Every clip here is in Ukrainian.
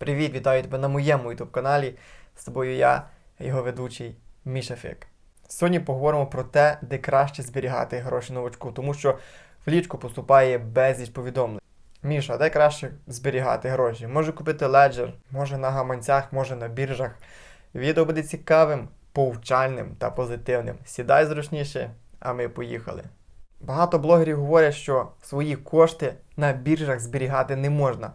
Привіт, вітаю тебе на моєму YouTube каналі. З тобою я, його ведучий Міша Фік. Сьогодні поговоримо про те, де краще зберігати гроші новачку, тому що в лічку поступає безліч повідомлень. Міша, де краще зберігати гроші? Може купити леджер, може на гаманцях, може на біржах. Відео буде цікавим, повчальним та позитивним. Сідай зручніше, а ми поїхали. Багато блогерів говорять, що свої кошти на біржах зберігати не можна.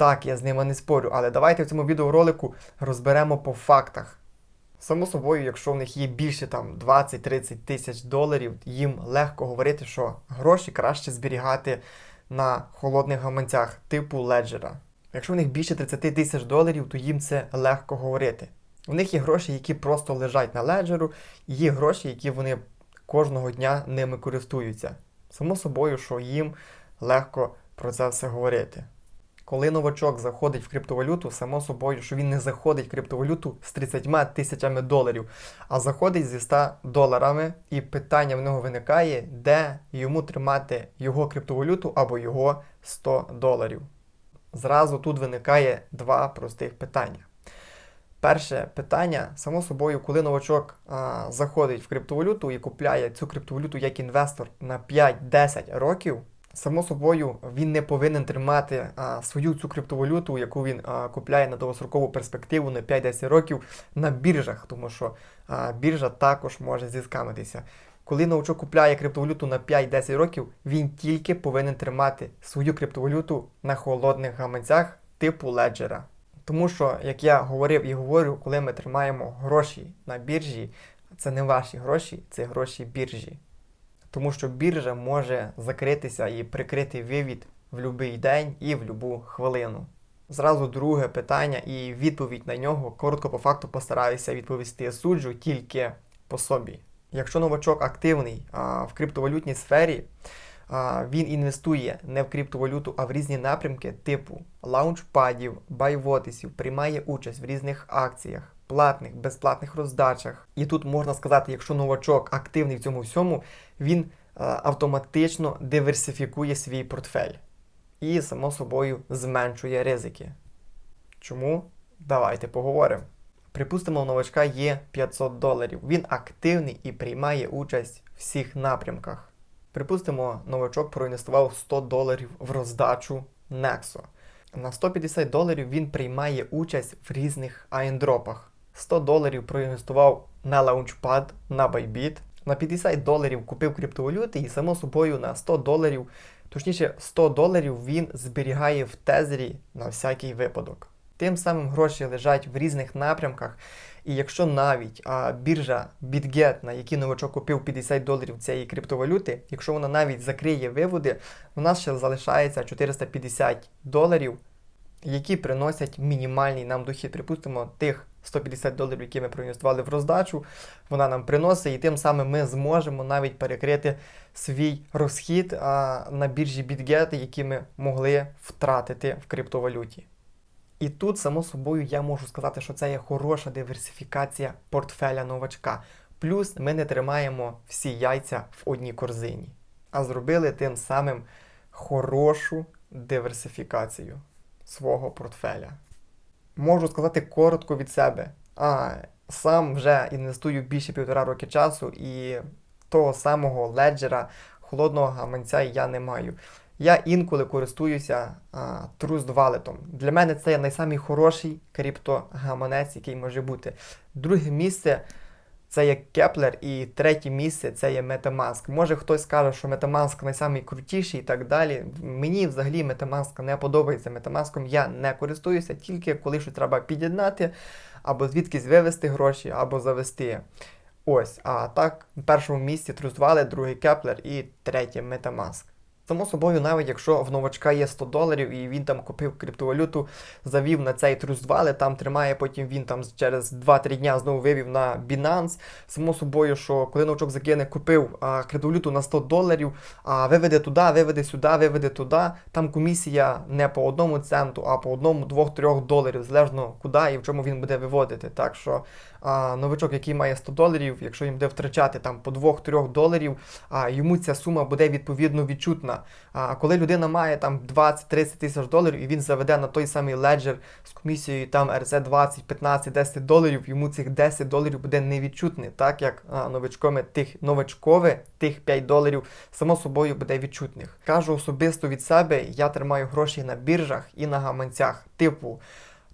Так, я з ними не спорю, але давайте в цьому відеоролику розберемо по фактах. Само собою, якщо в них є більше там 20-30 тисяч доларів, їм легко говорити, що гроші краще зберігати на холодних гаманцях типу леджера. Якщо в них більше 30 тисяч доларів, то їм це легко говорити. У них є гроші, які просто лежать на леджеру, і є гроші, які вони кожного дня ними користуються. Само собою, що їм легко про це все говорити. Коли новачок заходить в криптовалюту, само собою, що він не заходить в криптовалюту з 30 тисячами доларів, а заходить зі 100 доларами, і питання в нього виникає, де йому тримати його криптовалюту або його 100 доларів. Зразу тут виникає два простих питання. Перше питання, само собою, коли новачок а, заходить в криптовалюту і купляє цю криптовалюту як інвестор на 5-10 років, само собою він не повинен тримати а, свою цю криптовалюту, яку він а, купляє на довгострокову перспективу на 5-10 років на біржах, тому що а, біржа також може зіскамитися. Коли новачок купляє криптовалюту на 5-10 років, він тільки повинен тримати свою криптовалюту на холодних гаманцях типу леджера. Тому що, як я говорив і говорю, коли ми тримаємо гроші на біржі, це не ваші гроші, це гроші біржі. Тому що біржа може закритися і прикрити вивід в будь-який день і в будь-яку хвилину. Зразу друге питання і відповідь на нього коротко по факту постараюся відповісти суджу тільки по собі. Якщо новачок активний а, в криптовалютній сфері, а, він інвестує не в криптовалюту, а в різні напрямки типу лаунчпадів, байвотисів, приймає участь в різних акціях, платних, безплатних роздачах. І тут можна сказати, якщо новачок активний в цьому всьому, він а, автоматично диверсифікує свій портфель і, само собою, зменшує ризики. Чому? Давайте поговоримо. Припустимо, у новачка є 500 доларів. Він активний і приймає участь в всіх напрямках. Припустимо, новачок проінвестував 100 доларів в роздачу Nexo. На 150 доларів він приймає участь в різних айндропах. 100 доларів проінвестував на Launchpad, на Bybit. На 50 доларів купив криптовалюти і, само собою, на 100 доларів, точніше, 100 доларів він зберігає в тезері на всякий випадок. Тим самим гроші лежать в різних напрямках. І якщо навіть а, біржа BitGet, на якій новачок купив 50 доларів цієї криптовалюти, якщо вона навіть закриє виводи, у нас ще залишається 450 доларів, які приносять мінімальний нам дохід. Припустимо, тих 150 доларів, які ми проінвестували в роздачу, вона нам приносить, і тим самим ми зможемо навіть перекрити свій розхід а, на біржі BitGet, який ми могли втратити в криптовалюті. І тут, само собою, я можу сказати, що це є хороша диверсифікація портфеля новачка. Плюс ми не тримаємо всі яйця в одній корзині, а зробили тим самим хорошу диверсифікацію свого портфеля. Можу сказати коротко від себе. А сам вже інвестую більше півтора роки часу, і того самого леджера, холодного гаманця я не маю. Я інколи користуюся а, Trust Wallet. Для мене це найсамий хороший криптогаманець, який може бути. Друге місце це є Kepler, і третє місце це є Metamask. Може хтось скаже, що Metamask найсамий і так далі. Мені взагалі Metamask не подобається. Metamask я не користуюся, тільки коли щось треба під'єднати, або звідкись вивести гроші, або завести. Ось, а так, в першому місці Wallet, другий Kepler і третє Metamask. Само собою, навіть якщо в новачка є 100 доларів і він там купив криптовалюту, завів на цей Wallet, там тримає, потім він там через 2-3 дня знову вивів на Binance. Само собою, що коли новачок закине, купив а, криптовалюту на 100 доларів, а виведе туди, виведе сюди, виведе туди. Там комісія не по одному центу, а по одному, двох-трьох доларів, залежно куди і в чому він буде виводити. Так що а, новачок, який має 100 доларів, якщо він буде втрачати там по 2-3 доларів, а йому ця сума буде відповідно відчутна. А коли людина має там 20-30 тисяч доларів і він заведе на той самий леджер з комісією там RZ 20, 15, 10 доларів, йому цих 10 доларів буде невідчутне, так як а, новичкове тих новичкове тих 5 доларів само собою буде відчутних. Кажу особисто від себе, я тримаю гроші на біржах і на гаманцях, типу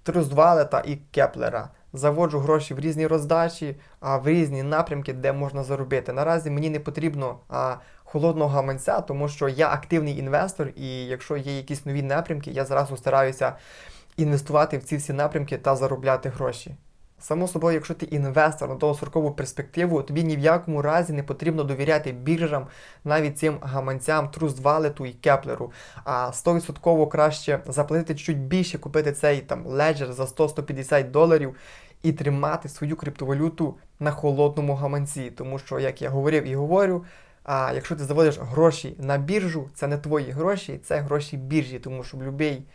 Трюзвалета і Кеплера. Заводжу гроші в різні роздачі, а в різні напрямки, де можна заробити. Наразі мені не потрібно а, холодного гаманця, тому що я активний інвестор, і якщо є якісь нові напрямки, я зразу стараюся інвестувати в ці всі напрямки та заробляти гроші. Само собою, якщо ти інвестор на довгострокову перспективу, тобі ні в якому разі не потрібно довіряти біржам, навіть цим гаманцям, Труствалету і Кеплеру. А 100% краще заплатити чуть більше, купити цей там леджер за 100-150 доларів і тримати свою криптовалюту на холодному гаманці. Тому що, як я говорив і говорю, а якщо ти заводиш гроші на біржу, це не твої гроші, це гроші біржі, тому що в будь-який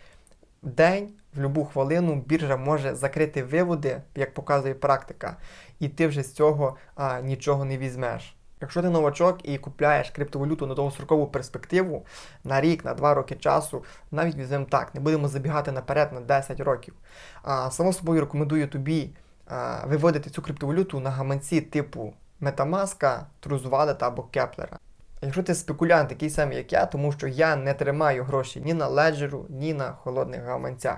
день, в будь-яку хвилину біржа може закрити виводи, як показує практика, і ти вже з цього а, нічого не візьмеш. Якщо ти новачок і купляєш криптовалюту на довгострокову перспективу на рік, на два роки часу, навіть візьмемо так, не будемо забігати наперед на 10 років. А, само собою рекомендую тобі а, виводити цю криптовалюту на гаманці типу Metamask, TrueWallet або Кеплера. Якщо ти спекулянт, такий самий, як я, тому що я не тримаю гроші ні на леджеру, ні на холодних гаманцях.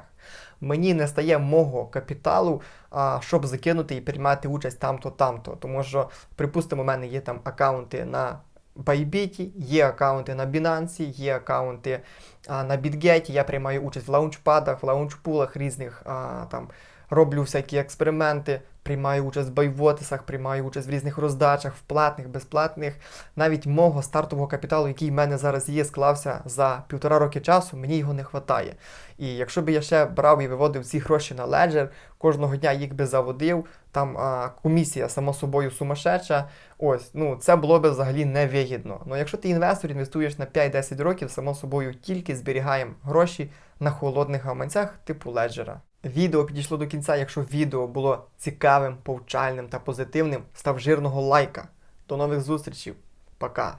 Мені не стає мого капіталу, а, щоб закинути і приймати участь там-то, там-то. Тому що, припустимо, у мене є там аккаунти на Bybit, є аккаунти на Binance, є аккаунти а, на BitGet, я приймаю участь в лаунчпадах, в лаунчпулах різних а, там. Роблю всякі експерименти, приймаю участь в байвотисах, приймаю участь в різних роздачах, в платних, безплатних. Навіть мого стартового капіталу, який в мене зараз є, склався за півтора роки часу, мені його не вистачає. І якщо б я ще брав і виводив ці гроші на леджер, кожного дня їх би заводив, там а, комісія само собою сумасшедша, ось, ну це було б взагалі невигідно. Ну якщо ти інвестор, інвестуєш на 5-10 років, само собою тільки зберігаємо гроші на холодних гаманцях типу леджера. Відео підійшло до кінця. Якщо відео було цікавим, повчальним та позитивним, став жирного лайка. До нових зустрічей. Пока.